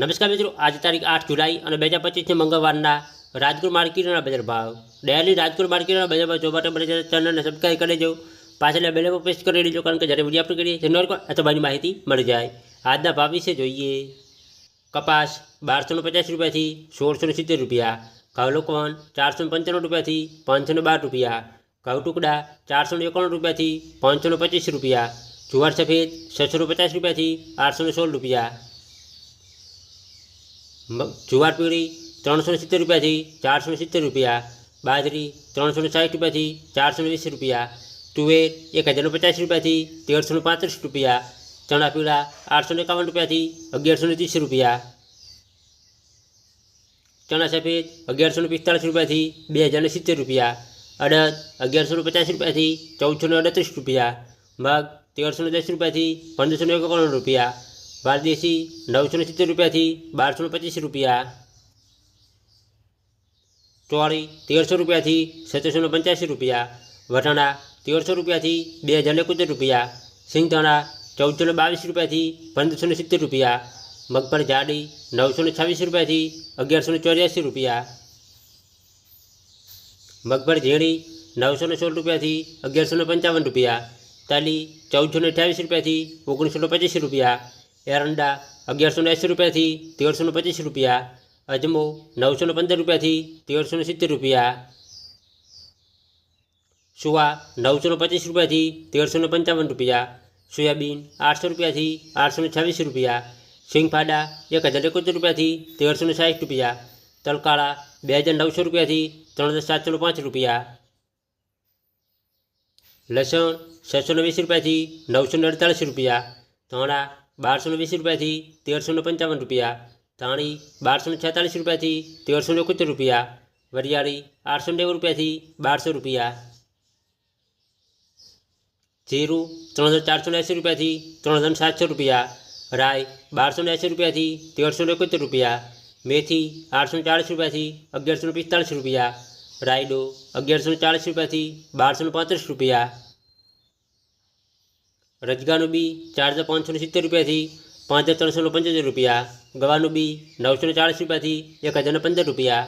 નમસ્કાર મિત્રો આજે તારીખ આઠ જુલાઈ અને બે હજાર પચીસને મંગળવારના રાજકોટ માર્કેટના બજાર ભાવ ડેલી રાજકોટ માર્કેટના બજાર ભાવ જોવા માટે બને ચેનલને સબસ્ક્રાઈબ કરી દેજો પાછળ બેલ પર પ્રેસ કરી દેજો કારણ કે જ્યારે વિડીયો અપલોડ કરીએ જેનો અથવા બધી માહિતી મળી જાય આજના ભાવ વિશે જોઈએ કપાસ બારસો ને પચાસ રૂપિયાથી સોળસો ને સિત્તેર રૂપિયા ઘઉં લોકવન ચારસો ને પંચાણું રૂપિયાથી પાંચસો ને બાર રૂપિયા ઘઉં ટુકડા ચારસો ને એકાણું રૂપિયાથી પાંચસો ને પચીસ રૂપિયા જુવાર સફેદ છસો ને પચાસ રૂપિયાથી આઠસો ને સોળ રૂપિયા મ- જુવાર પીળી ત્રણસો સિત્તેર રૂપિયાથી ચારસો સિત્તેર રૂપિયા, બાજરી ત્રણસો સાઠ રૂપિયાથી ચારસો વીસ રૂપિયા, તુવેર એક હજારનો પચાસ રૂપિયાથી તેરસો પાંત્રીસ રૂપિયા ચણા પીળા આઠસો એકાવન રૂપિયાથી અગિયારસો ત્રીસ રૂપિયા. ચણા સફેદ અગિયારસો પિસ્તાળીસ રૂપિયાથી બે હજાર સિત્તેર રૂપિયા, અડદ અગિયારસો પચાસ રૂપિયાથી ચૌદસો અડત્રીસ રૂપિયા, મગ તેરસો દસ રૂપિયાથી પંદરસો એકાવન રૂપિયા બારદેશી નવસો સિત્તેર રૂપિયાથી બારસો પચીસ રૂપિયા. ચોળી, તેરસો રૂપિયાથી સત્તરસો પંચ્યાસી રૂપિયા. વટાણા, તેરસો રૂપિયાથી બે હજાર એકોતેર રૂપિયા. સિંગધાણા ચૌદસો ને બાવીસ રૂપિયાથી પંદરસો સિત્તેર રૂપિયા. મગફળી જાડી, નવસો ને છવ્વીસ રૂપિયાથી અગિયારસો ચોર્યાસી રૂપિયા. મગફળી ઝીણી, નવસો ને સોળ રૂપિયાથી અગિયારસો પંચાવન રૂપિયા. તાલી, ચૌદસો ને અઠ્યાવીસ રૂપિયાથી ઓગણીસો પચીસ રૂપિયા. એરંડા અગિયારસો એંસી રૂપિયાથી તેરસો ને પચીસ રૂપિયા, અજમો નવસો ને પંદર રૂપિયાથી તેરસો ને સિત્તેર રૂપિયા, સુવા નવસો ને પચીસ રૂપિયાથી તેરસો ને પંચાવન રૂપિયા, સોયાબીન આઠસો રૂપિયાથી આઠસો ને છવ્વીસ રૂપિયા, સિંગફાડા એક હજાર એકોતેર રૂપિયાથી તેરસો ને સાઠ રૂપિયા, તલકાળા બે હજાર નવસો રૂપિયાથી ત્રણ હજાર સાતસો પાંચ રૂપિયા, લસણ છસો ને વીસ રૂપિયાથી નવસો ને અડતાલીસ રૂપિયા, ધાણા બારસો ને વીસ રૂપિયાથી તેરસો ને પંચાવન રૂપિયા ધાણી બારસો ને છેતાલીસ રૂપિયાથી તેરસો ને એકોતેર રૂપિયા વરિયાળી આઠસો ને નેવું રૂપિયાથી બારસો રૂપિયા જીરું ત્રણ હજાર ચારસો ને એંસી રૂપિયાથી ત્રણ હજાર સાતસો રૂપિયા રાય બારસો ને એંસી રૂપિયાથી તેરસો ને એકોતેર રૂપિયા મેથી આઠસો ને ચાળીસ રૂપિયાથી અગિયારસો ને પિસ્તાળીસ રૂપિયા રાયડો અગિયારસો ને ચાળીસ રૂપિયાથી બારસો ને પાંત્રીસ રૂપિયા રજગાનું બી ચાર હજાર પાંચસો સિત્તેર રૂપિયાથી પાંચ હજાર ત્રણસો પંચોતેર રૂપિયા ગવાનું બી નવસો ચાળીસ રૂપિયાથી એક હજાર પંદર રૂપિયા